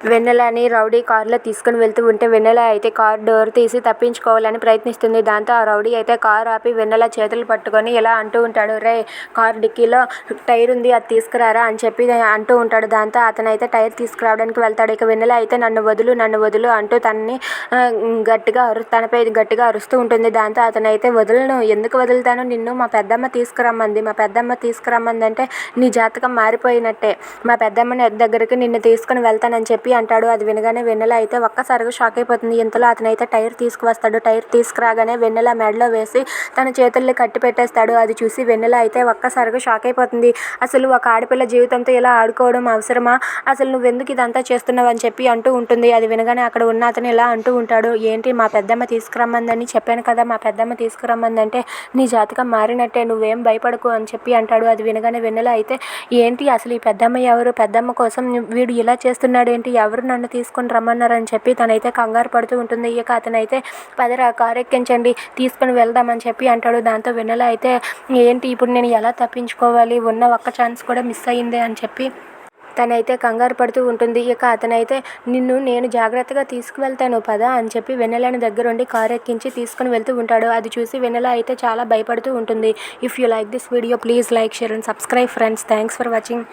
వెన్నెలని rowdy కారులో తీసుకుని వెళ్తూ ఉంటే వెన్నెల అయితే కారు డోర్ తీసి తప్పించుకోవాలని ప్రయత్నిస్తుంది. దాంతో ఆ రౌడీ అయితే కారు ఆపి వెన్నెల చేతులు పట్టుకొని ఇలా అంటూ ఉంటాడు రే కారు డిక్కీలో టైర్ ఉంది అది తీసుకురారా? అని చెప్పి అంటూ ఉంటాడు. దాంతో అతనైతే టైర్ తీసుకురావడానికి వెళ్తాడు. ఇక వెన్నెల అయితే నన్ను వదులు నన్ను వదులు అంటూ తనని గట్టిగా అరు తనపై గట్టిగా అరుస్తూ ఉంటుంది. దాంతో అతనైతే వదులను ఎందుకు వదులుతాను? నిన్ను మా పెద్దమ్మ తీసుకురమ్మంది. మా పెద్దమ్మ తీసుకురమ్మంది అంటే నీ జాతకం మారిపోయినట్టే. మా పెద్దమ్మ దగ్గరికి నిన్ను తీసుకుని వెళ్తానని చెప్పి అంటాడు. అది వినగానే వెన్నెల అయితే ఒక్కసారిగా షాక్ అయిపోతుంది. ఇంతలో అతనైతే టైర్ తీసుకువస్తాడు. టైర్ తీసుకురాగానే వెన్నెల మెడలో వేసి తన చేతుల్ని కట్టి పెట్టేస్తాడు. అది చూసి వెన్నెల అయితే ఒక్కసారిగా షాక్ అయిపోతుంది. అసలు ఒక ఆడపిల్ల జీవితంతో ఇలా ఆడుకోవడం అవసరమా? అసలు నువ్వెందుకు ఇదంతా చేస్తున్నావు? అని చెప్పి అంటూ ఉంటుంది. అది వినగానే అక్కడ ఉన్న అతను ఇలా అంటూ ఉంటాడు. ఏంటి మా పెద్దమ్మ తీసుకురమ్మందని చెప్పాను కదా! మా పెద్దమ్మ తీసుకురమ్మందంటే నీ జాతకం మారినట్టే. నువ్వేం భయపడకు అని చెప్పి అంటాడు. అది వినగానే వెన్నెల అయితే ఏంటి అసలు ఈ పెద్దమ్మ ఎవరు? పెద్దమ్మ కోసం వీడు ఇలా చేస్తున్నాడు. ఏంటి ఎవరు నన్ను తీసుకొని రమ్మన్నారని చెప్పి తనైతే కంగారు పడుతూ ఉంటుంది. ఇక అతనైతే పదరా కారు ఎక్కించండి తీసుకుని వెళ్దామని చెప్పి అంటాడు. దాంతో వెన్నెల అయితే ఏంటి ఇప్పుడు నేను ఎలా తప్పించుకోవాలి? ఉన్న ఒక్క ఛాన్స్ కూడా మిస్ అయ్యింది అని చెప్పి తనైతే కంగారు పడుతూ ఉంటుంది. ఇక అతనైతే నిన్ను నేను జాగ్రత్తగా తీసుకువెళ్తాను పదా అని చెప్పి వెన్నెలని దగ్గరుండి కారు ఎక్కించి తీసుకుని వెళ్తూ ఉంటాడు. అది చూసి వెన్నెల అయితే చాలా భయపడుతూ ఉంటుంది. If you like this video please like share and subscribe friends. Thanks for watching.